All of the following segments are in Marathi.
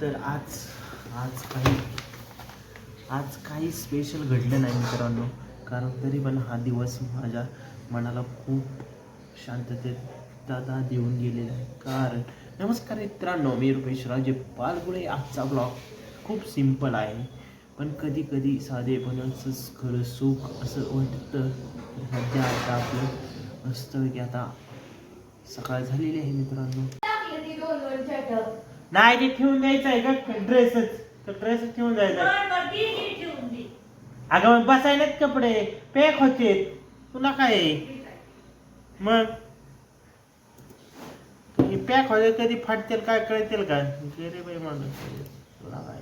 तर आज आज काही आज काही स्पेशल घडलं नाही मित्रांनो. कारण तरी पण हा दिवस माझ्या मनाला खूप शांततेत दादा देऊन गेलेला आहे. कारण नमस्कार मित्रांनो मी रुपेश राजे पालगुळे. आजचा ब्लॉग खूप सिंपल आहे. पण कधी कधी साधेपणाचंच खरं सुख असं वाटतं. सध्या आता आपलं असतं की आता सकाळ झालेली आहे मित्रांनो. नाही ते ठेवून द्यायचं आहे का? ड्रेसच. तर ड्रेसच ठेवून जायचा आहे. अगं मग बसायलेत कपडे. पॅक होते. तुला काय आहे? मग? हे पॅक होते कधी फाटतील काय कळतील का? गेले बाई माणूस. तुला काय?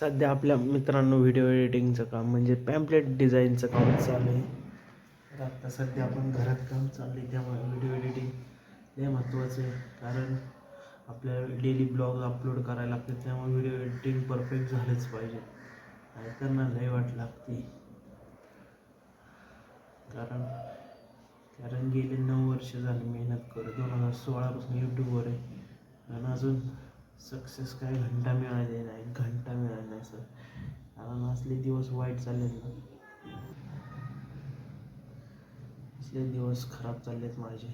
सध्या आपल्या मित्रांनो व्हिडिओ एडिटिंगचं काम म्हणजे पॅम्पलेट डिझाईनचं काम चालू आहे. तर आत्ता सध्या आपण घरात काम चालू आहे त्यामुळे व्हिडिओ एडिटिंग लय महत्त्वाचं आहे. कारण आपल्याला डेली ब्लॉग अपलोड करायला लागते त्यामुळे व्हिडिओ एडिटिंग परफेक्ट झालंच पाहिजे. नाहीतर लय वाट लागते. कारण कारण गेले नऊ वर्ष झाले मेहनत करत दोन हजार सोळापासून यूट्यूबवर आहे. आणि अजून सक्सेस काय घंटा मिळाले नाही घंटा मिळाला नाही सर कारण असले दिवस वाईट चाललेत ना. असले दिवस खराब चाललेत माझे.